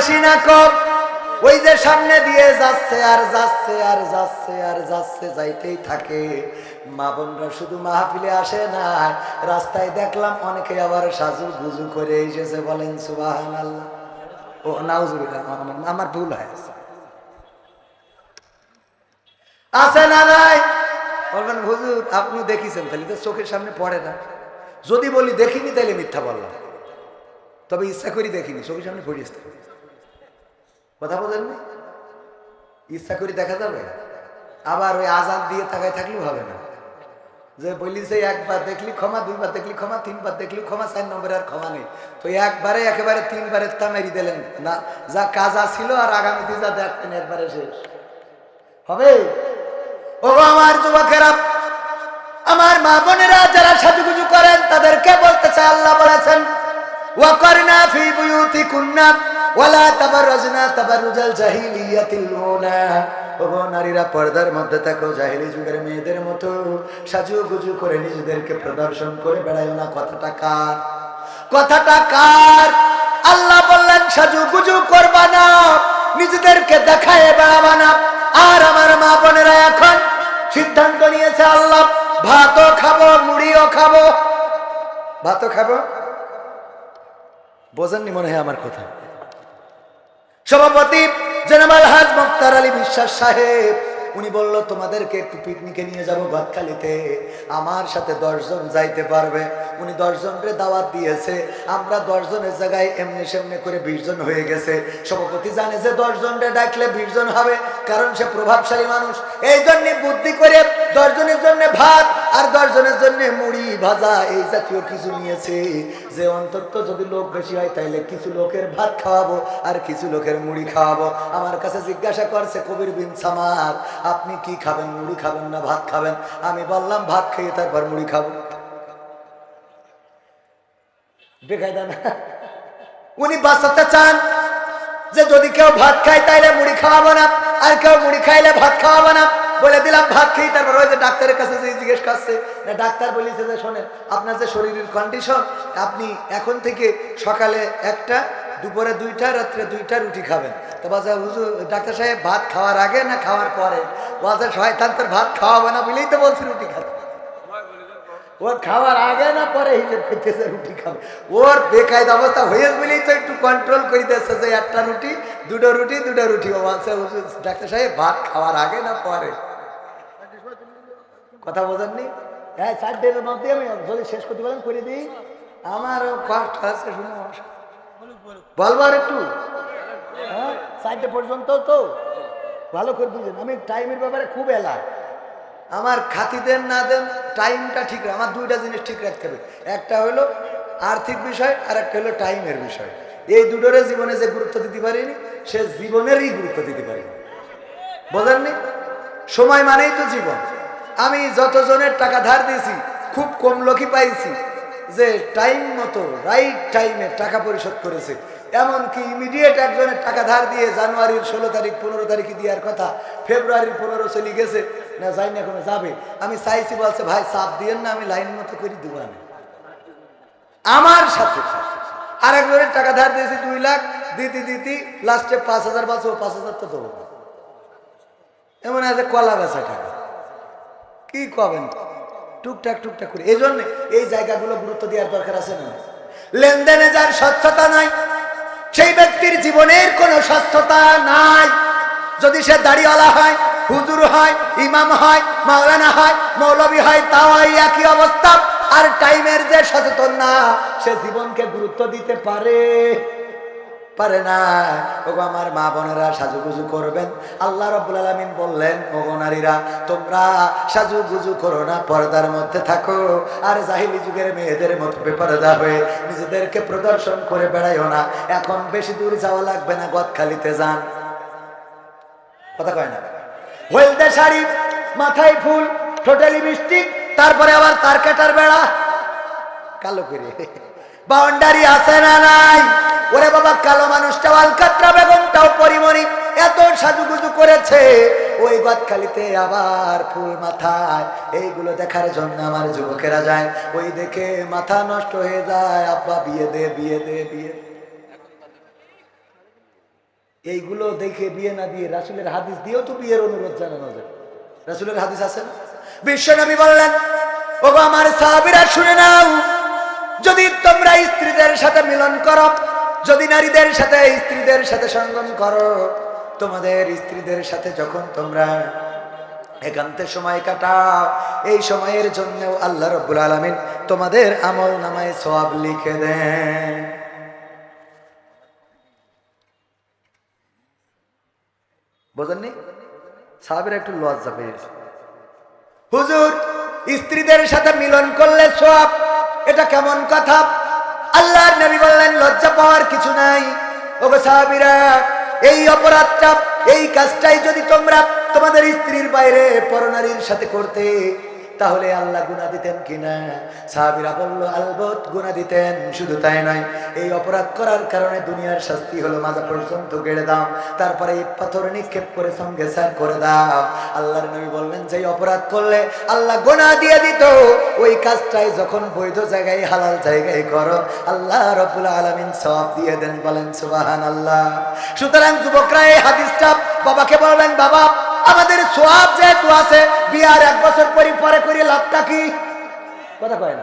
বেশি না কম। ওই যে সামনে দিয়ে যাচ্ছে, আর যাচ্ছে আর যাচ্ছে আর যাচ্ছে, যাইতেই থাকে। মা বোনরা শুধু মাহফিলে আসে না, রাস্তায় দেখলাম অনেকে আবার সাজু গুজু করে এসেছে, বলেন সুবাহান আল্লাহ ও, নাউজুবিল্লাহ, আমার- ভুল হয়েছে আছে না নাই? বলবেন, হুজুর আপনি দেখিছেন, তাহলে তো চোখের সামনে পড়ে না। যদি বলি দেখিনি, তাহলে মিথ্যা বললাম। তবে ইচ্ছা করি দেখিনি, চোখের সামনে পড়িয়েছে। কথা বলেন না? ইচ্ছা করি দেখা যাবে? আবার ওই আজাদ দিয়ে তাকায় থাকলেও হবে না। যে বলি যে একবার দেখলি ক্ষমা, দুইবার দেখলি ক্ষমা, তিনবার দেখলি ক্ষমা, চার নম্বরে আর ক্ষমা নেই। তো একবারে একেবারে তিনবারে তামেরি দিলেন। না, যা কাজা ছিল আর আগামীতে যা দেখতেন একবারে শেষ। হবে? ও আমার যুবকেরা, আমার মা বোনেরা যারা সাজুগুজু করেন, তাদেরকে বলতে চাই, আল্লাহ বলেছেন ওয়াকরনা ফি বুয়ুতিকুন্না। ওয়ালা তাবাররাজনা তাবাররুজাল জাহিলিয়াতিল ওগো নারীরা পর্দার মধ্যে থাকো, জাহিলি যুগের মেয়েদের মতো সাজুগুজু করে নিজেদেরকে প্রদর্শন করে বেড়ায় না। কথাটা কার? কথাটা কার? আল্লাহ বললেন সাজুগুজু করবা না, নিজেদেরকে দেখায় বেড়াবা না। আর আমার মা বোনেরা এখন সিদ্ধান্ত নিয়েছে, আল্লাহ ভাতও খাব, মুড়িও খাব। ভাতও খাব? বোঝেননি মনে হয় আমার কথা? সভাপতি জেনারেল হাজ মুক্তার আলী বিশ্বাস সাহেব, উনি বলল, তোমাদেরকে একটু পিকনিকে নিয়ে যাব গাতখালিতে আমার সাথে দশজন যাইতে পারবে। উনি দশজনকে দাওয়াত দিয়েছে। আমরা দশজনের জায়গায় এমনি সেমনি করে বিশ জন হয়ে গেছে। সভাপতি জানে যে দশজনকে ডাকলে বিশ জন হবে, কারণ সে প্রভাবশালী মানুষ। এই জন্য বুদ্ধি করে দশজনের জন্য ভাত আর দশজনের জন্য মুড়ি ভাজা, এই জাতীয় কিছু নিয়েছে। যে অন্তত যদি লোক বেশি হয়, তাইলে কিছু লোকের ভাত খাওয়াবো আর কিছু লোকের মুড়ি খাওয়াবো। আমার কাছে জিজ্ঞাসা করছে কবির বিন সামাদ, আপনি কি খাবেন? মুড়ি খাবেন না ভাত খাবেন? আমি বললাম, ভাত খেয়ে তারপর মুড়ি খাব। বেকায়দা না। উনি বাঁচাতে চান যে যদি কেউ ভাত খায়, তাইলে মুড়ি খাওয়াবো না। আর কেউ মুড়ি খাইলে ভাত খাওয়াবো না। বলে দিলাম, ভাত খেয়ে তারপর ওই যে ডাক্তারের কাছে যে জিজ্ঞেস করছে, না, ডাক্তার বলেছে যে, শোনেন, আপনার যে শরীরের কন্ডিশন আপনি এখন থেকে সকালে একটা, দুপুরে দুইটা, রাত্রে দুইটা রুটি খাবেন। তো বাজা হুজুর, ডাক্তার সাহেব, ভাত খাওয়ার আগে না খাওয়ার পরে? বাজা শয়তান তোর ভাত খাওয়াবে না বলেই তো বলছে রুটি খাবে। ওর খাওয়ার আগে না পরে হিসেব করতেছে রুটি খাবে। ওর বেকায়দা অবস্থা হয়ে বলেই তো একটু কন্ট্রোল করে দিচ্ছে যে, একটা রুটি, দুটো রুটি দুটো রুটি। ও বলছে ডাক্তার সাহেব, ভাত খাওয়ার আগে না পরে? কথা বোঝেননি? হ্যাঁ চার চারটের মধ্যে আমি যদি শেষ করতে পারেন করে দিই। আমারও কষ্ট আছে শুনে বলব আর একটু? হ্যাঁ চারটে পর্যন্ত তো। ভালো করে বুঝেন আমি টাইমের ব্যাপারে খুব এলা আমার খাতি দেন না দেন টাইমটা ঠিক রাখ- আমার দুইটা জিনিস ঠিক রাখতে হবে। একটা হলো আর্থিক বিষয় আর একটা হলো টাইমের বিষয়। এই দুটোরে জীবনে যে গুরুত্ব দিতে পারিনি সে জীবনেরই গুরুত্ব দিতে পারিনি। বোঝেননি? সময় মানেই তো জীবন। আমি যতজনের টাকা ধার দিয়েছি, খুব কম লোকই পাইছি যে টাইম মতো রাইট টাইমে টাকা পরিশোধ করেছে। এমনকি ইমিডিয়েট একজনের টাকা ধার দিয়ে জানুয়ারির ষোলো তারিখ, পনেরো তারিখে দেওয়ার কথা, ফেব্রুয়ারির পনেরো চলে গেছে, না যাই না কোনো যাবে। আমি চাইছি, বলছে, ভাই, চাপ দিয়েন না, আমি লাইন মতো করি দেবো আমি। আমার সাথে আর একজনের টাকা ধার দিয়েছি দুই লাখ, দিতে দিতে লাস্টে পাঁচ হাজার পাঁচ পাঁচ হাজার তো দেবো এমন আছে কলা বেচা টাকা। কি কবেন? টুকটাক টুকটাক করে। এই জন্য এই জায়গাগুলো গুরুত্ব দেওয়ার দরকার আছে না? লেনদেনে যার স্বচ্ছতা নাই, সেই ব্যক্তির জীবনের কোনো স্বচ্ছতা নাই। যদি সে দাড়িওয়ালা হয়, হুজুর হয়, ইমাম হয়, মাওলানা হয়, মৌলবী হয়, তাও একই অবস্থা। আর টাইমের যে সচেতন না সে জীবনকে গুরুত্ব দিতে পারে। পারে না। ওগো আমার মা বোনেরা সাজুগুজু করবেন। আল্লাহ রব্বুল আলমিন বললেন, ওগো নারীরা, তোমরা সাজুগুজু করো না, পর্দার মধ্যে থাকো। আর জাহিলি যুগের মেয়েদের মতো বেপরদা হয়ে নিজেদেরকে প্রদর্শন করে বেড়াইও না। এখন বেশি দূর যাওয়া লাগবে না, গদখালিতে যান। কথা কয় না। হলদে শাড়ি, মাথায় ফুল, ঠোঁটে লিপস্টিক, তারপরে আবার তার কাটার বেড়া। কালো করে। বাউন্ডারি আছে না নাই? ওরে বাবা, কালো মানুষটাও আলকাত্রা বেগমটাও পরিমণি, এত সাজুগুজু করেছে। ওই গদখালিতে আবার ফুল মাথায়, এইগুলো দেখার জন্য আমার যুবকেরা যায়। ওই দেখে মাথা নষ্ট হয়ে যায়, আব্বা, বিয়ে দে বিয়ে দে, বিয়ে এইগুলো দেখে বিয়ে না দিয়ে রাসুলের হাদিস দিয়েও তো বিয়ের অনুরোধ জানানো যায়। রাসুলের হাদিস আছে না? বিশ্বনবী বললেন, ওগো, আমার সাহাবীরা শুনে নাও যদি তোমরা স্ত্রীদের সাথে মিলন করো, যদি নারীদের সাথে স্ত্রীদের সাথে সঙ্গম করো, তোমাদের স্ত্রীদের সাথে যখন তোমরা একান্তে সময় কাটাও, এই সময়ের জন্য আল্লাহ রব্বুল আলমিন তোমাদের আমল নামায় সব লিখে দেন। বোঝেননি? সাহাবের একটু লজ্জা পেয়েছে। হুজুর, স্ত্রীদের সাথে মিলন করলে সব এটা কেমন কথা? আল্লাহর নবী বললেন, লজ্জা পাওয়ার কিছু নাই। ওগো সাহাবীরা, এই অপরাধটা, এই কাজটাই যদি তোমরা তোমাদের স্ত্রীর বাইরে পরনারীর সাথে করতে তাহলে আল্লাহ গুণা দিতেন কিনা? সাহাবিরা বলল, আলবত গুণা দিতেন, শুধু তাই নয়। এই অপরাধ করার কারণে দুনিয়ার শাস্তি হলো মাজা পর্যন্ত গেড়ে দাও। তারপরে এই পাথর নিক্ষেপ করে সঙ্গে স্যার করে দাও। আল্লাহর নবী বললেন যে অপরাধ করলে আল্লাহ গোনা দিয়ে দিত, ওই কাজটাই যখন বৈধ জায়গায়, হালাল জায়গায় করো। আল্লাহ রবুল আলমিন সব দিয়ে দেন, বলেন সুবাহান আল্লাহ সুতরাং যুবকরা, এই হাদিসটা বাবাকে বলবেন, বাবা আমাদের সোয়াব যেহেতু আছে, বিয়ার এক বছর পরে পরে করে, লাভটা কি? কথা কয় না।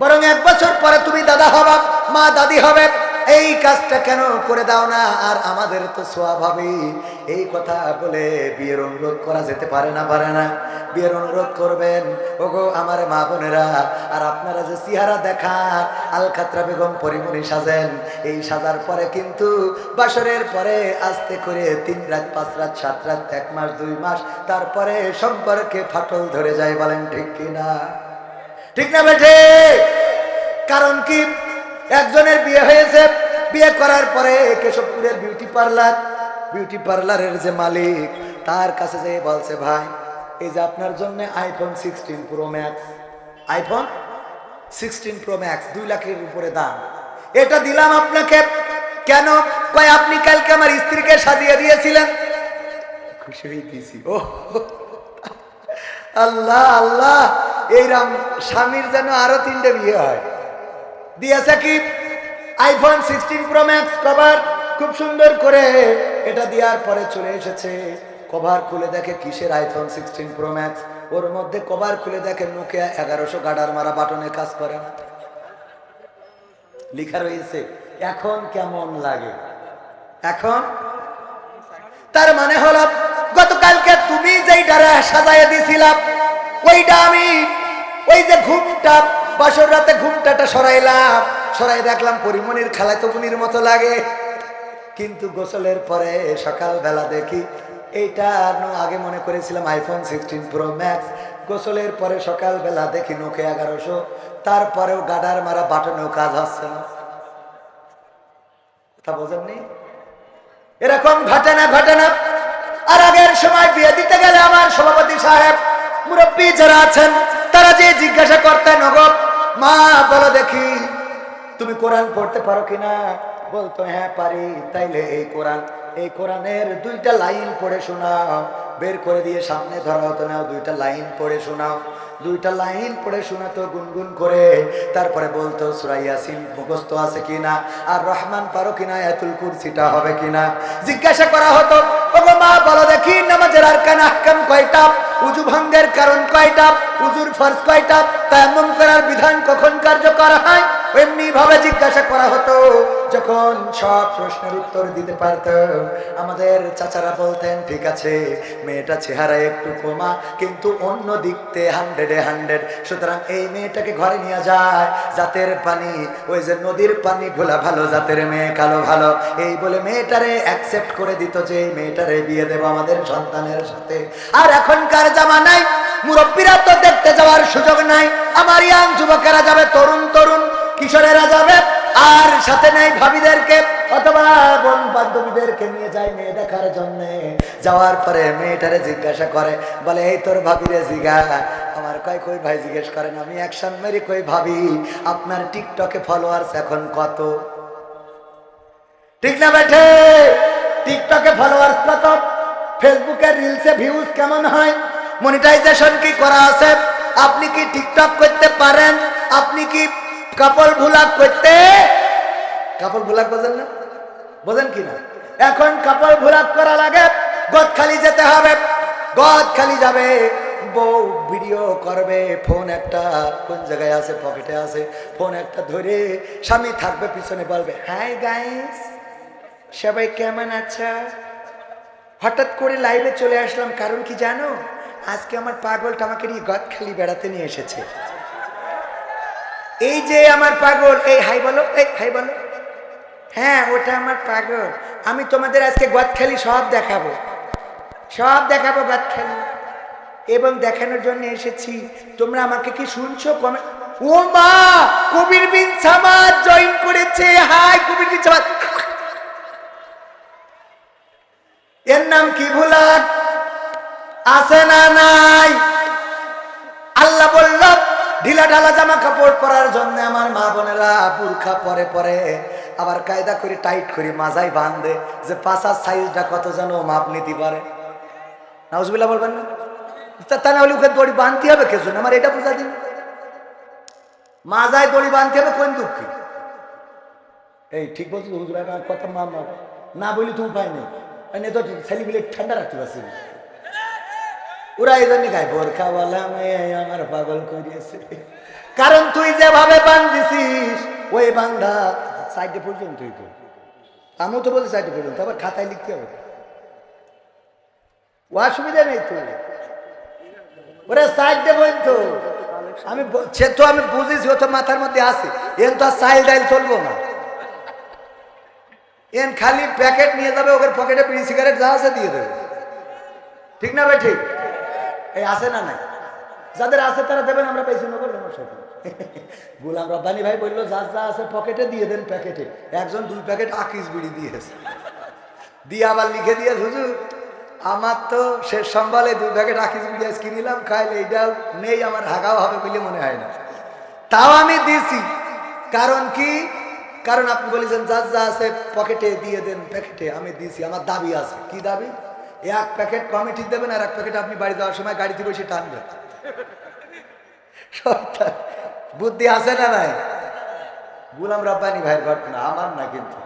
বরং এক বছর পরে তুমি দাদা হবা, মা দাদি হবে এই কাজটা কেন করে দাও না? আর আমাদের তো হবে। এই কথা বলে বিয়ের অনুরোধ করা যেতে পারে না পারে না। বিয়ের অনুরোধ করবেন। ওগো, আমার মা বোনেরা, আর আপনারা যে চেহারা দেখান আলকাতরা বেগম পরিমণি সাজেন, এই সাজার পরে কিন্তু বাসরের পরে আস্তে করে তিন রাত, পাঁচ রাত, সাত রাত, এক মাস, দুই মাস, তারপরে সম্পর্কে ফাটল ধরে যায় বলেন ঠিক কিনা? ঠিক না বেঠে? কারণ কি? একজনের বিয়ে হয়েছে, বিয়ে করার পরে কেশবপুরের বিউটি পার্লার বিউটি পার্লারের যে মালিক, তার কাছে যে বলছে, ভাই, এই যে আপনার জন্য iPhone sixteen pro max iPhone sixteen pro max দুই লাখের উপরে দাম। এটা দিলাম আপনাকে। কেন? কয়, আপনি কালকে আমার স্ত্রীকে সাজিয়ে দিয়েছিলেন? খুশি হয়ে দিয়েছি ও, আল্লাহ আল্লাহ, এইরাম স্বামীর যেন আরও তিনটে বিয়ে হয়। দিয়েছে কি? IPhone sixteen pro max cover খুব সুন্দর করে। এটা দেওয়ার পরে চলে এসেছে। কভার খুলে দেখে কিসের আইফোন সিক্সটিন প্রো ম্যাক্স ওর মধ্যে কভার খুলে দেখে নোকিয়া এগারোশো গাডার মারা বাটনে কাজ করে না। লিখা রয়েছে, এখন কেমন লাগে? এখন? তার মানে হলো, গতকালকে তুমি যেই ডারা সাজাইয়া দিছিলাম ওইটা আমি, ওই যে ঘুমটা বাসর রাতে ঘুমটাটা সরাইলাম। সরাই দেখলাম পরিমণির খেলায় তো বুনির মতো লাগে। কিন্তু গোসলের পরে সকালবেলা দেখি এইটা আগে মনে করেছিলাম আইফোন সিক্সটিন প্রো ম্যাক্স গোসলের পরে সকালবেলা দেখি নোকে এগারোশো। তারপরেও গাডার মারা বাটনেও কাজ হচ্ছে না। কথা বোঝেননি? এরকম ঘটে না ঘটে না আর আগের সময় বিয়ে দিতে গেলে আমার সভাপতি সাহেব মুরব্বী যারা আছেন, তারা যে জিজ্ঞাসা করতেন, ওগো, মা, বলো দেখি, তুমি কোরআন পড়তে পারো কিনা? বলতো হ্যাঁ পারি। তাইলে এই কোরআন, এই কোরআনের দুইটা লাইন পড়ে শোনাও। বের করে দিয়ে সামনে ধরা হতো না দুইটা লাইন পড়ে শোনাও। দুইটা লাইন পড়ে শোনাতো, গুনগুন করে। তারপরে বলতো সুরাইয়াসিন মুখস্থ আছে কিনা? আর রহমান পারো কিনা? এতুল কুরসিটা হবে কিনা? জিজ্ঞাসা করা হতো মা, বলো দেখি, নামাজের আর কান কয়টা? উজু ভঙ্গের কারণ কয়টা? উজুর ফরজ কয়টা? তায়াম্মুম করার বিধান কখন কার্যকর হয়? এমনি ভাবে জিজ্ঞাসা করা হতো। যখন সব প্রশ্নের উত্তর দিতে পারত, আমাদের চাচারা বলতেন, ঠিক আছে মেয়েটা চেহারা একটু কমা, কিন্তু অন্য দিকতে হান্ড্রেডে হান্ড্রেড সুতরাং এই মেয়েটাকে ঘরে নিয়ে যায়। জাতের পানি, ওই যে নদীর পানি, ভোলা ভালো, জাতের মেয়ে কালো ভালো। এই বলে মেয়েটারে অ্যাকসেপ্ট করে দিত যে, মেয়েটারে বিয়ে দেবো আমাদের সন্তানের সাথে। আর এখনকার জামানায় মুরব্বীরা তো দেখতে যাওয়ার সুযোগ নাই। আমার ইয়াং যুবকেরা যাবে, তরুণ তরুণ, কিশোরেরা যাবে, আর সাথে নেই ভাবিদেরকে, অথবা বোন বান্ধবীদেরকে নিয়ে যায় মেয়ে দেখার জন্য। যাওয়ার পরে মেয়েটারে জিজ্ঞাসা করে, বলে, এই তোর ভাবিরে জিগা। আমার কয়, কই ভাই, জিজ্ঞেস করেন আমি অ্যাকশন মেরি কই ভাবি, আপনার টিকটকে ফলোয়ার্স এখন কত? ঠিক না বেঠে? টিকটকে ফলোয়ার্স কত? ফেসবুকে রিলসে ভিউজ কেমন হয়? মনিটাইজেশন কি করা আছে? আপনি কি টিকটক করতে পারেন? আপনি কি কাপড় ভুলাক করতে? কাপড় ভুলাক বোঝেন না? বোঝেন কি না? এখন কাপড় ভোলাপ করা লাগে গদখালি যেতে হবে। গদখালি যাবে। বউ ভিডিও করবে ফোন একটা কোন জায়গায় আছে? পকেটে আছে। ফোন একটা ধরে স্বামী থাকবে, পিছনে বলবে হাই গাইস সবাই কেমন আছো? হঠাৎ করে লাইভে চলে আসলাম, কারণ কি জানো? আজকে আমার পাগলটা আমাকে নিয়ে গদখালি বেড়াতে নিয়ে এসেছে। এই যে আমার পাগল, এই, হাই বলো, এই, হাই বলো। হ্যাঁ ওটা আমার পাগল। আমি তোমাদের আজকে গদখালি সব দেখাবো। সব দেখাবো গদখালি এবং দেখানোর জন্য এসেছি। তোমরা আমাকে কি শুনছো? কমে ও মা, কবির বিন সামাদ জয়েন করেছে। হাই, কবির বিন সামাদ। এর নাম কি ভুলাক আছে না নাই? আল্লাহ বলল, ঢিলা ঢালা জামা কাপড় পরার জন্য আমার মা বোনেরা বুরখা পরে পরে আবার কায়দা করে টাইট করে মাজাই বাঁধে যে পাশার সাইজটা কত যেন মাপ নিতে পারে। নাউজবিল্লা বলবেন না? হলে হবে আমার এটা বোঝা হবে কোন এই ঠিক বলছো কথা না বলি তো ঠান্ডা রাখতে পারছি। ওরা এই জন্য গায়ে বোরখাওয়ালা মেয়ে আমার পাগল করিয়েছে। কারণ তুই যেভাবে বান্ধিছিস, ওই বান্ধা সাইডে পর্যন্তই তো আমিও তো বলছি সাইডে পর্যন্ত, আবার খাতায় লিখতে হবে। ও অসুবিধা নেই তো। ওরা সাইডে পর্যন্ত। আমি সে তো আমি বুঝেছি, ও তো মাথার মধ্যে আছে। এন তো আর সাইল ডাইল চলবো না। এন খালি প্যাকেট নিয়ে যাবে ওকে পকেটে বিড়ি, সিগারেট যা আছে দিয়ে দেবে। ঠিক না ভাই, ঠিক? এই আছে না নাই? যাদের আছে তারা দেবেন, আমরা পেয়েছি নেব সমস্যা কি? গুলাম রব্বানি ভাই বলল যার যা আছে পকেটে দিয়ে দেন প্যাকেটে একজন দুই প্যাকেট আকিস বিড়ি দিয়েছে। দিয়ে আবার লিখে দিয়ে হুজুর, আমার তো শেষ সম্বলে দুই প্যাকেট আকিস বিড়ি আজ কিনিলাম খাইলে এইটাও নেই, আমার হাগাও হবে বলে মনে হয় না। তাও আমি দিছি। কারণ কি? কারণ আপনি বলেছেন যার যা আছে পকেটে দিয়ে দেন প্যাকেটে আমি দিছি, আমার দাবি আছে। কি দাবি? এক প্যাকেট কমিটি দেবেন আর এক প্যাকেট আপনি বাড়ি যাওয়ার সময় গাড়িতে বসে সত্যি। বুদ্ধি আছে না নাই? গুলাম রাব্বানি ভাইয়ের ঘটনা, আমার না কিন্তু।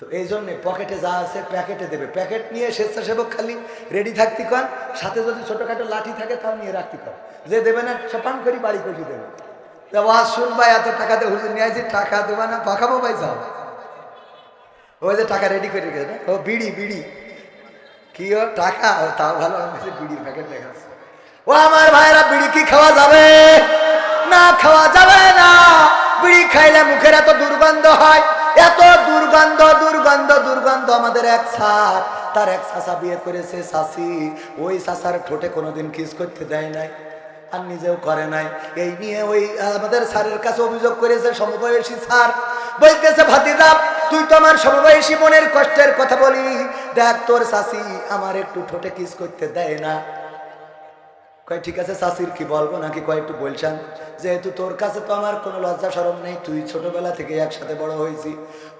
তো এই জন্যে পকেটে যা আছে প্যাকেটে দেবে। প্যাকেট নিয়ে স্বেচ্ছাসেবক খালি রেডি থাকতে কন, সাথে যদি ছোটোখাটো লাঠি থাকে তাও নিয়ে রাখতে কন। যে দেবে না সপান করি, বাড়ি কষি দেবে। শুনবা এত টাকা দিয়ে হুজুর নিয়ে আসি টাকা দেবে না, পাকাবো ভাই যাও। ওই যে টাকা রেডি করে না? ও বিড়ি বিড়ি। কি ও টাকা? তাও ভালো আমি বলছি, বিড়ির প্যাকেট দেখাচ্ছে। ও আমার ভাইরা বিড়ি কি খাওয়া যাবে? না খাওয়া যাবে না। বিড়ি খাইলে মুখের এত দুর্গন্ধ হয়। এত দুর্গন্ধ দুর্গন্ধ দুর্গন্ধ আমাদের এক সার তার এক সাসা বিয়ে করেছে শাসি ওই সাসার ঠোঁটে কোনোদিন কিস করতে দেয় নাই আর নিজেও করে নাই। এই নিয়ে ওই আমাদের স্যারের কাছে অভিযোগ করেছে সমবয়সী স্যার। বলতেছে ভাতিদা তুই তো আমার সমবয়সী মনের কষ্টের কথা বলি। দেখ, তোর শাসি আমার একটু ঠোঁটে কিস করতে দেয় না। কয়, ঠিক আছে শাসির কি বলব নাকি কয়, একটু বলছেন যেহেতু তোর কাছে তো আমার কোনো লজ্জা সরম নেই, তুই ছোটবেলা থেকে একসাথে বড় হয়েছি।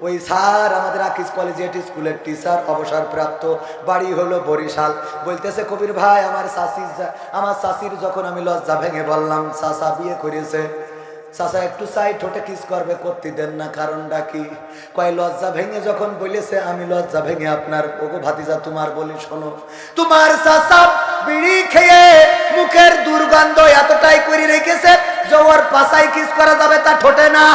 ওই স্যার, আমাদের আকিস কলেজিয়েট স্কুলের টিচার, অবসরপ্রাপ্ত, বাড়ি হলো বরিশাল। বলতেছে, কবির ভাই, আমার শাসির আমার শাসির যখন আমি লজ্জা ভেঙে বললাম চাষা বিয়ে করেছে। চাষা একটু চাই, ঠোঁটে কিস করবে, করতে দেন না, কারণটা কি? কয়, লজ্জা ভেঙে যখন বলেছে, আমি লজ্জা ভেঙে আপনার, ওগো ভাতিজা, তোমার বলি শোনো, তোমার চাষা বিড়ি খেয়ে মুখের দুর্গন্ধ এতটাই করে রেখেছে যে ওর পাশায় কিস করা যাবে তা ঠোঁটে না।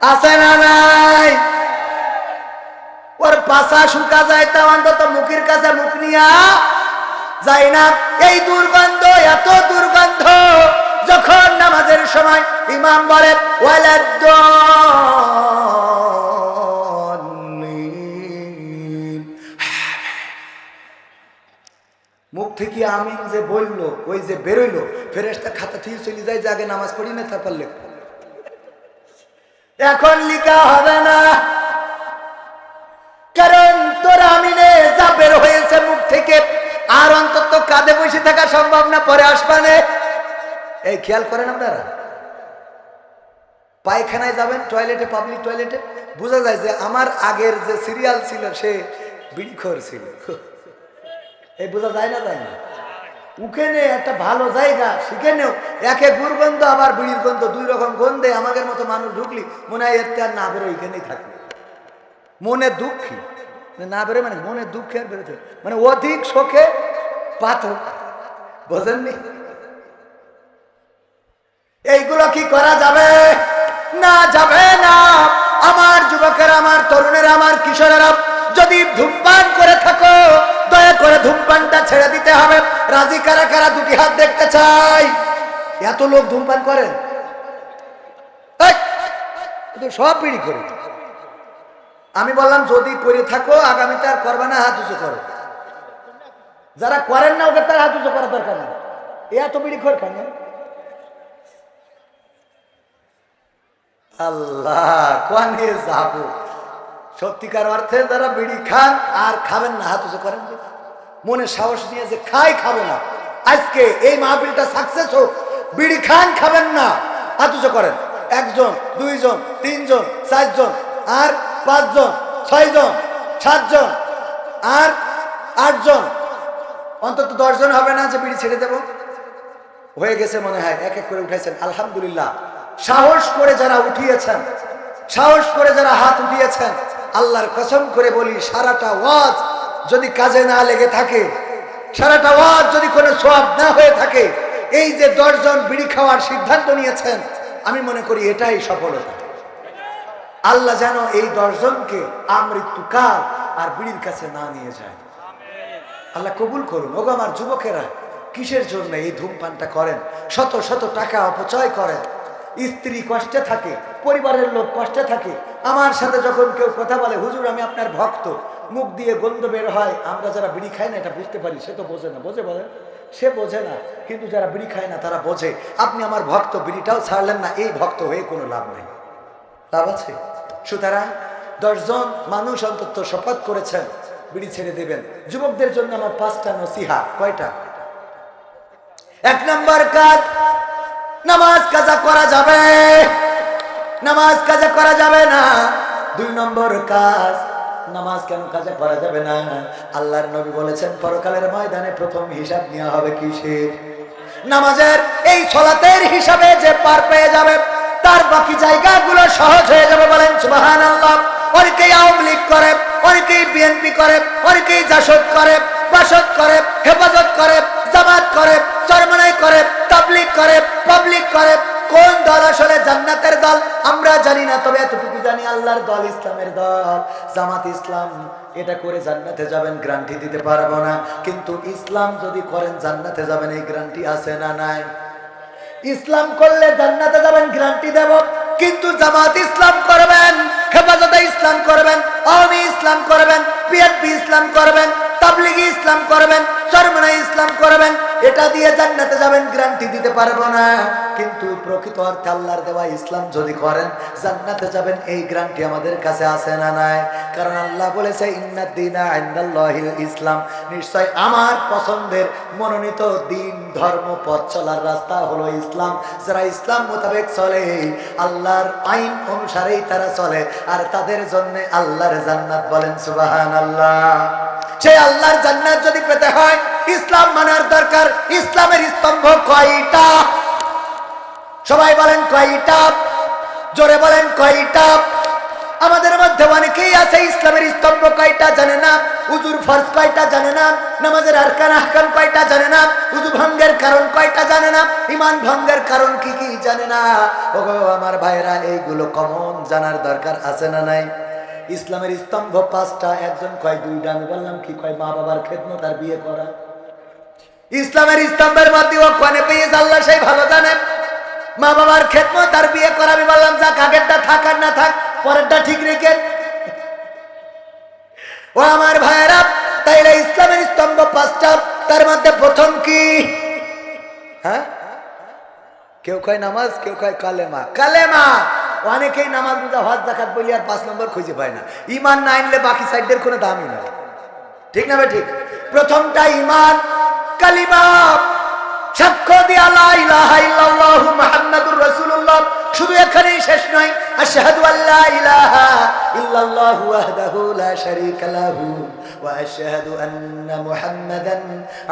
আছে না নাই? ওর পাশা শুকা যায় তা অন্তত মুখের কাছে মুখ নিয়া যায় না। এই দুর্গন্ধ, এত দুর্গন্ধ যখন নামাজের সময় ইমাম বলে। মুখ থেকে আমিন যে বলল, ওই যে বেরোইলো ফেরেস্তা খাতা থেকে চলে যায় যে নামাজ পড়ি না, তারপর লেখো। এখন লিখা হবে না। কারণ তোর আমিনে যা বের হয়েছে মুখ থেকে, আর অন্তত কাঁধে বসে থাকা সম্ভব না, পরে আসবানে। এই খেয়াল করেন আপনারা? পায়খানায় যাবেন টয়লেটে পাবলিক টয়লেটে বোঝা যায় যে আমার আগের যে সিরিয়াল ছিল, সে বিড়িখর ছিল। এই বোঝা যায় না যায় না? উখেনে একটা ভালো জায়গা, সেখানেও একে দুর্গন্ধ, আবার বিড়ির গন্ধ, দুই রকম গন্ধে আমাদের মতো মানুষ ঢুকলি, মনে হয় এর আর না বেরো এখানেই থাকবে। মনে দুঃখী। মানে না বেরো মানে মনে দুঃখে আর বেরোতে মানে অধিক শোকে পাথর। বোঝেননি? এইগুলো কি করা যাবে? না যাবে না। আমার যুবকের আমার তরুণের আমার কিশোরেরা যদি ধূমপান করে থাকো দয়া করে ধূমপানটা ছেড়ে দিতে হবে। রাজি কারা কারা দুটি হাত দেখতে চাই? এত লোক ধূমপান করে। এই, এ সব পিড়ি করে। আমি বললাম যদি করে থাকো আগামীতে আর করবে না হাত উঁচু করো। যারা করেন না ওকে তার হাত উঁচু করা দরকার এ এত বিড়ি খোর আল্লাহ, কোয়ানে যাব? সত্যিকার অর্থে যারা বিড়ি খান আর খাবেন না, হাত করেন মনে সাহস নিয়ে যে খাই, খাব না। আজকে এই মাহফিলটা সাকসেস হোক। বিড়ি খান, খাবেন না, হাত করেন। একজন, দুইজন, তিনজন, চারজন, আর পাঁচজন, ছয়জন, সাতজন, আর আটজন। অন্তত দশজন হবে না যে বিড়ি ছেড়ে দেব? হয়ে গেছে মনে হয়, এক এক করে উঠাইছেন। আলহামদুলিল্লাহ। সাহস করে যারা উঠিয়েছেন, সাহস করে যারা হাত উঠিয়েছেন, আল্লাহর কসম করে বলি, সারাটা ওয়াজ যদি কাজে না লেগে থাকে, সারাটা ওয়াজ যদি কোনো সোয়াব না হয়ে থাকে, এই যে দশজন বিড়ি খাওয়ার সিদ্ধান্ত নিয়েছেন, আমি মনে করি এটাই সফলতা। আল্লাহ যেন এই দশজনকে আমৃত্যুকাল আর বিড়ির কাছে না নিয়ে যায়। আল্লাহ কবুল করুন। ওগো আমার যুবকেরা, কিসের জন্য এই ধূমপানটা করেন? শত শত টাকা অপচয় করেন। স্ত্রী কষ্টে থাকে, পরিবারের লোক কষ্টে থাকে। আমার সাথে যখন কেউ কথা বলে, হুজুর, আমি আপনার ভক্ত। মুখ দিয়ে গন্ধ বের হয়। আমরা যারা বিড়ি খাই না, এটা বুঝতে পারি, সে তো বোঝে না। বোঝে বলেন সে বোঝে না, কিন্তু যারা বিড়ি খায় না, তারা বোঝে। আপনি আমার ভক্ত, বিড়িটাও ছাড়লেন না, এই ভক্ত হয়ে কোনো লাভ নেই। লাভ আছে? সুতরাং দশজন মানুষ অন্তত শপথ করেছেন, বিড়ি ছেড়ে দেবেন। যুবকদের জন্য আমার পাঁচটা নসিহা। কয়টা? এক নম্বর কাজ নামাজ কাজা করা যাবে? নামাজ কাজা করা যাবে না? দুই নম্বর কাজ, নামাজ কেন কাজা করা যাবে না? আল্লাহর নবী বলেছেন, পরকালের ময়দানে প্রথম হিসাব নেওয়া হবে কিসের? নামাজের, এই সলাতের হিসাবে যে পার পেয়ে যাবে, তার বাকি জায়গাগুলো সহজ হয়ে যাবে বলেন সুবাহান আল্লাহ অনেকেই আওয়ামী লীগ করে, অনেকেই বিএনপি করে, অনেকেই জাসদ করে, বাসদ করে, হেফাজত করে, জামাত করে, চরমনাই করে তাবলিক করে করে কোন দল আসলে জান্নাতের দল? আমরা জানি না, তবে এতটুকু জানি আল্লাহর দল ইসলামের দল। জামাত ইসলাম এটা করে জান্নাতে যাবেন গ্রান্টি দিতে পারব না। কিন্তু ইসলাম যদি করেন, জান্নাতে যাবেন, এই গ্রান্টি আছে না নাই? ইসলাম করলে জান্নাতে যাবেন গ্রান্টি দেব। কিন্তু জামাত ইসলাম করবেন হেফাজতে ইসলাম করবেন, আওয়ামী ইসলাম করবেন, বিএনপি ইসলাম করবেন, তাবলিগি ইসলাম করবেন, চরমনা ইসলাম করবেন, এটা দিয়ে জান্নাতে যাবেন, গ্যারান্টি দিতে পারব না। কিন্তু প্রকৃত অর্থে আল্লাহর দেওয়া ইসলাম যদি করেন, জান্নাতে যাবেন, এই গ্যারান্টি আমাদের কাছে আছে না নাই। কারণ আল্লাহ বলেছে ইসলাম। নিশ্চয় আমার পছন্দের মনোনীত দিন, ধর্ম, পথ চলার রাস্তা হলো ইসলাম। যারা ইসলাম মোতাবেক চলে, আল্লাহর আইন অনুসারেই তারা চলে। আর তাদের জন্য আল্লাহর জান্নাত বলেন সুবাহান আল্লাহ সেই আল্লাহর জান্নাত যদি পেতে হয়, ইসলাম মানার দরকার। ইসলামের স্তম্ভ কয়টা? সবাই বলেন কয়টা? জোরে বলেন কয়টা? আমাদের মধ্যে অনেকেই আছে, ইসলামের স্তম্ভ কয়টা জানে না উজুর ফরজ কয়টা জানে না, নামাজের আরকান আহকাম কয়টা জানে না উজু ভঙ্গের কারণ কয়টা জানে না, ইমান ভঙ্গের কারণ কি কি জানে না? ওগো, আমার ভাইরা এইগুলো কমন জানার দরকার আছে না নাই? ইসলামের স্তম্ভ পাঁচটা, একজন কয় দুইটা আমি বললাম কি কয়, মা বাবার খেদমত আর বিয়ে করা? ইসলামের স্তম্ভের মধ্যে ও কনে পেয়েছে আল্লাহ সেই ভালো জানে। মা বাবার খেদমত আর বিয়ে করা, আমি বললাম, যাক, আগেরটা থাক আর না থাক পরেরটা ঠিক রেখে ও আমার ভাইয়েরা, তাইলে ইসলামের স্তম্ভ পাঁচটা, তার মধ্যে প্রথম কি? হ্যাঁ? কেউ কয় নামাজ, কেউ খায় কালেমা। কালেমা! অনেকেই নামাজ রোজা হজ জাকাত বলি আর পাঁচ নম্বর খুঁজে পায় না। ইমান না আনলে বাকি সাইডের কোনো দামই নাই। ঠিক না ভাই ঠিক প্রথমটা ইমান কালিমা! সাক্ষ্য দিয়া রাসূলুল্লাহ। শুধু এখানেই শেষ নয়, আশহাদু আল্লা ইলাহা ইল্লাল্লাহু ওয়াহদাহু লা শারীকা লাহু ওয়া আশহাদু আন্না মুহাম্মাদান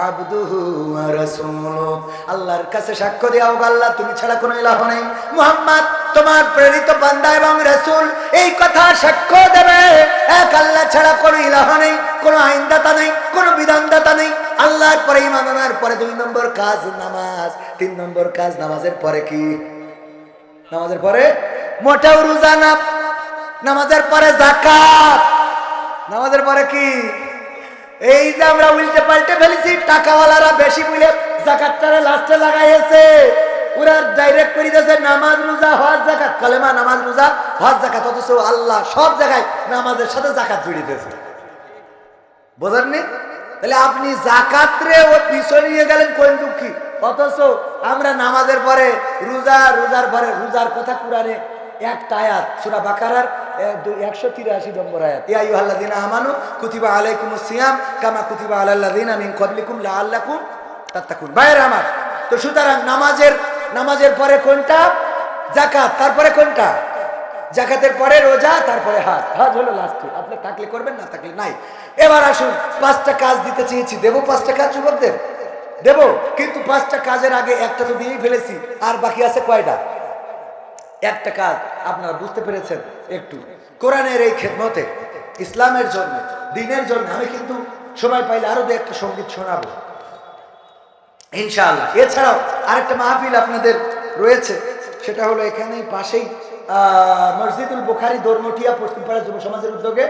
আবদুহু ওয়া রাসূলুহু। আল্লাহর কাছে সাক্ষ্য হোক আল্লাহ, তুমি ছাড়া কোনো ইলাহ নেই। মুহাম্মদ, তোমার প্রেরিত বান্দা এবং রাসূল, এই কথা সাক্ষ্য দেবে। এক আল্লাহ ছাড়া কোনো ইলাহ নেই। দুই নম্বর কাজ নামাজ, তিন নম্বর কাজ নামাজের পরে কি? নামাজের পরে মোটাও রোজা না, নামাজের পরে জাকাত নামাজের পরে কি? এই যে আমরা উল্টে পাল্টে ফেলেছি, টাকাওয়ালারা বেশি বুঝে জাকাতটারে লাস্টে লাগাইছে ওরা ডাইরেক্ট করে দিয়েছে নামাজ রোজা, হজ জাকাত কালেমা, নামাজ রোজা, হজ জাকাত অথচ আল্লাহ সব জায়গায় নামাজের সাথে জাকাত দিয়েছে বোঝেননি? তাহলে আপনি জাকাত রে ও পিছনে নিয়ে গেলেন কোন দুঃখী? অথচ আমরা নামাজের পরে, রোজা, রোজার পরে, রোজার কথা আয়াত, সুরা বাকারার একশো তিরাশি নম্বর আমানু কুতিবা আলাইকুমুস সিয়াম কুতিবা তো সুতরাং নামাজের নামাজের পরে কোনটা? জাকাত, তারপরে কোনটা? জাকাতের পরে রোজা, তারপরে হাজ। হাজ হলো লাস্টে আপনি থাকলে করবেন, না থাকলে নাই। এবার আসুন, পাঁচটা কাজ দিতে চেয়েছি। দেবো পাঁচটা কাজ, যুবকদের? দেবো, কিন্তু পাঁচটা কাজের আগে একটা তো দিয়েই ফেলেছি। আর বাকি আছে কয়টা? একটা কাজ, আপনারা বুঝতে পেরেছেন একটু। কোরআনের এই খেদমতে, ইসলামের জন্য, দিনের জন্য আমি কিন্তু সময় পাইলে আরও দু একটা সংগীত শোনাবো। ইনশাআল্লাহ। এছাড়াও আরেকটা মাহফিল আপনাদের রয়েছে। সেটা হলো এখানেই পাশেই মসজিদুল বুখারি, দর্মটিয়া পশ্চিমপাড়া যুব সমাজের উদ্যোগে।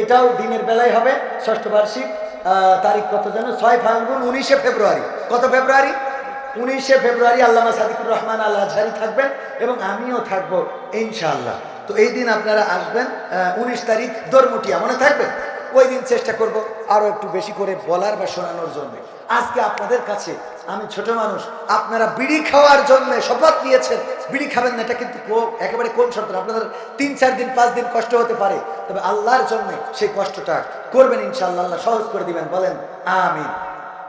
এটাও দিনের বেলায় হবে, ষষ্ঠ বার্ষিক তারিখ কত যেন? ছয় ফাল্গুন, উনিশে ফেব্রুয়ারি। কত ফেব্রুয়ারি? উনিশে ফেব্রুয়ারি আল্লামা সাদিকুর রহমান আল আজহারি থাকবেন এবং আমিও থাকব ইনশাআল্লাহ। তো এই দিন আপনারা আসবেন উনিশ তারিখ, দর্মটিয়া, মনে থাকবেন ওই দিন চেষ্টা করব আরও একটু বেশি করে বলার বা শোনানোর জন্য। আজকে আপনাদের কাছে আমি ছোট মানুষ, আপনারা বিড়ি খাওয়ার জন্য শপথ নিয়েছেন। বিড়ি খাবেন না, এটা কিন্তু একেবারে কোন শর্ত আপনাদের তিন, চার দিন, পাঁচ দিন কষ্ট হতে পারে। তবে আল্লাহর জন্য সেই কষ্টটা করবেন ইনশাআল্লাহ, আল্লাহ সহজ করে দিবেন, বলেন, আমিন।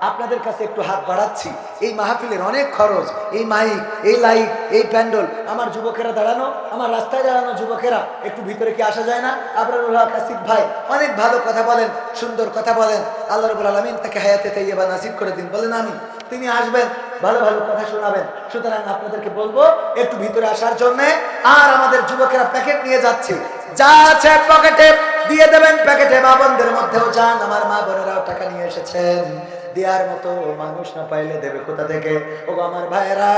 আপনাদের কাছে একটু হাত বাড়াচ্ছি। এই মাহফিলের অনেক খরচ, এই মাইক, এই লাইট, এই প্যান্ডল, আমার যুবকেরা দাঁড়ানো, আমার রাস্তায় দাঁড়ানো যুবকেরা, একটু ভিতরে কি আসা যায় না? আপনার কাসিফ ভাই, অনেক ভালো কথা বলেন, সুন্দর কথা বলেন। আল্লাহ রবুল আলমিন তাকে হায়াতে তাইয়ে বা নাসিব করে দিন, বলেন আমি তিনি আসবেন, ভালো ভালো কথা শোনাবেন। সুতরাং আপনাদেরকে বলব, একটু ভিতরে আসার জন্য আর আমাদের যুবকেরা প্যাকেট নিয়ে যাচ্ছে। যা আছে প্যাকেটে দিয়ে দেবেন প্যাকেটে। মা বোনদের মধ্যেও যান, আমার মা বোনেরাও টাকা নিয়ে এসেছেন। দেওয়ার মতো মানুষ না পাইলে দেবে কোথা থেকে? ও আমার ভাইয়েরা,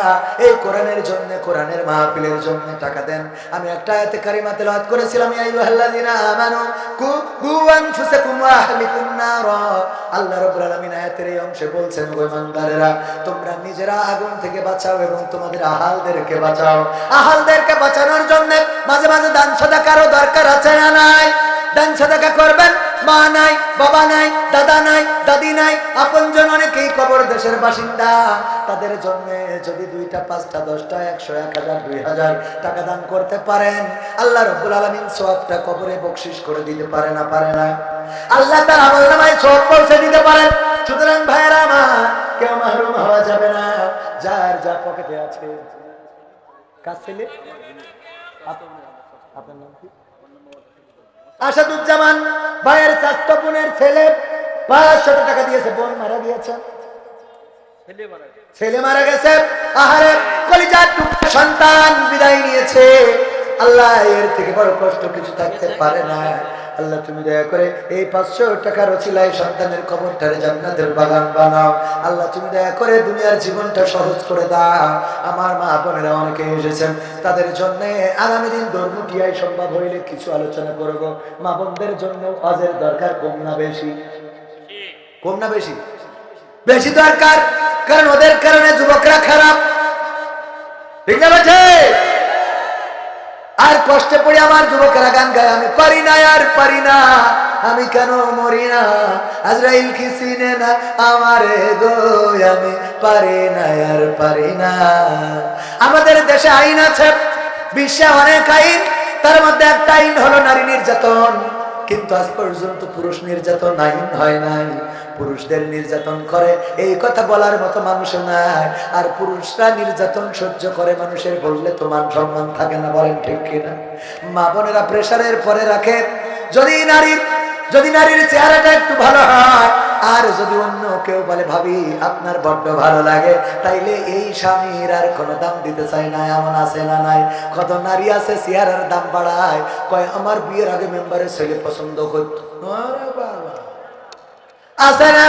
এই কোরআনের জন্য, কোরআনের মাহফিলের জন্য টাকা দেন। আমি একটা আয়াতে কারিমা তেলাওয়াত করেছিলাম, ইয়া আইয়ুহাল্লাযীনা আমানু কু আল্লাহ আয়াতের এই অংশে বলছেন তোমরা নিজেরা আগুন থেকে বাঁচাও এবং তোমাদের আহালদেরকে বাঁচাও। আহালদেরকে বাঁচানোর জন্য মাঝে মাঝে দান সদাকারও দরকার আছে না নাই? দান সদাকা করবেন। মা নাই, বাবা নাই, দাদা নাই, দাদি নাই, আপনজন অনেকেই কবর দেশের বাসিন্দা। তাদের জন্য যদি দুইটা, পাঁচটা, দশটা, একশো, এক হাজার, দুই হাজার টাকা দান করতে পারেন, আল্লাহ রব্বুল আলমিন সবটা কবরে বকশিস করে দিতে পারে না পারে না। আল্লাহ তার আমল নামায় সব পৌঁছে দিতে পারেন। সুতরাং ভাইয়েরা আমার, কেউ মাহরুম হওয়া যাবে না। যার যা পকেটে আছে। কাজ ছেলে? আপনার নাম কি? আসাদুজ্জামান ভাইয়ের স্বাস্থ্য বোনের ছেলে পাঁচশত টাকা দিয়েছে বোন মারা গিয়েছে। ছেলে মারা গেছে আহারে কলিজার সন্তান বিদায় নিয়েছে। আল্লাহ এর থেকে বড় কষ্ট কিছু থাকতে পারে না। আল্লাহ তুমি দয়া করে এই পাঁচশো টাকার ওছিলায় সন্তানের কবরটারে জান্নাতের বাগান বানাও। আল্লাহ তুমি দয়া করে দুনিয়ার জীবনটা সহজ করে দাও। আমার মা বোনেরা অনেকে এসেছেন, তাদের জন্য আগামী দিন ধর্মটিয়াই সম্ভব হইলে কিছু আলোচনা করব। মা বোনদের জন্য অজের দরকার কম না বেশি? কম না বেশি? বেশি দরকার, কারণ ওদের কারণে যুবকরা খারাপ। ঠিক না বেঠে আর কষ্টে পড়ে আমার যুবকেরা গান গায়, আমি পারি না, আর পারি না, আমি কেন মরি না? আজরাইল কি চিনে না আমারে আমি পারি না, আর পারি না। আমাদের দেশে আইন আছে, বিশ্বে অনেক আইন, তার মধ্যে একটা আইন হলো নারী নির্যাতন। কিন্তু আজ পর্যন্ত পুরুষ নির্যাতন আইন হয় নাই। পুরুষদের নির্যাতন করে, এই কথা বলার মতো মানুষ নাই। আর পুরুষরা নির্যাতন সহ্য করে, মানুষের বললে তো মান সম্মান থাকে না, বলেন ঠিক কিনা? মা বোনেরা প্রেশারের পরে রাখে, যদি নারীর যদি নারীর চেহারাটা একটু ভালো হয়, আর যদি অন্য কেউ বলে, ভাবি, আপনার বড্ড ভালো লাগে। তাইলে এই স্বামীর আর কোনো দাম দিতে চায় না, এমন আছে না নাই। কত নারী আছে, চেহারার দাম বাড়ায়। কয়, আমার বিয়ের আগে মেম্বারের ছেলে পছন্দ করতো। আছে না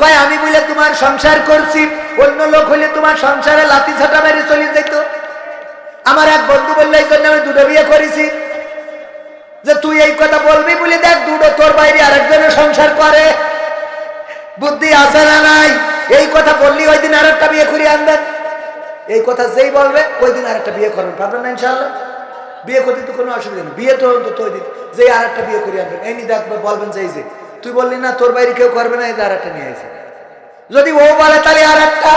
কয়, আমি বলে তোমার সংসার করছি, অন্য লোক হলে তোমার সংসারে লাঠি ছাটা মেরে চলে যেত আমার এক বন্ধু বললে আমি দুটো বিয়ে করেছি। যে তুই এই কথা বলবি বলে দেখ, দুটো তোর বাইরে আরেকজনের সংসার করে। বুদ্ধি আছে না নাই? এই কথা বললি, ওই দিন আরেকটা বিয়ে করে আনবেন এই কথা যেই বলবে, ওই দিন আরেকটা বিয়ে করবেন পারবেন না ইনশাল্লাহ বিয়ে করতে তো কোনো অসুবিধা নেই। বিয়ে তো অন্তত ওই দিন যে আরেকটা বিয়ে করে আনবেন এই নিয়ে দেখবে বলবেন যে এই যে তুই বললি না তোর বাইরে কেউ করবে না, এই দাঁড়াটা নিয়ে আসে যদি ও বলে তাহলে আর একটা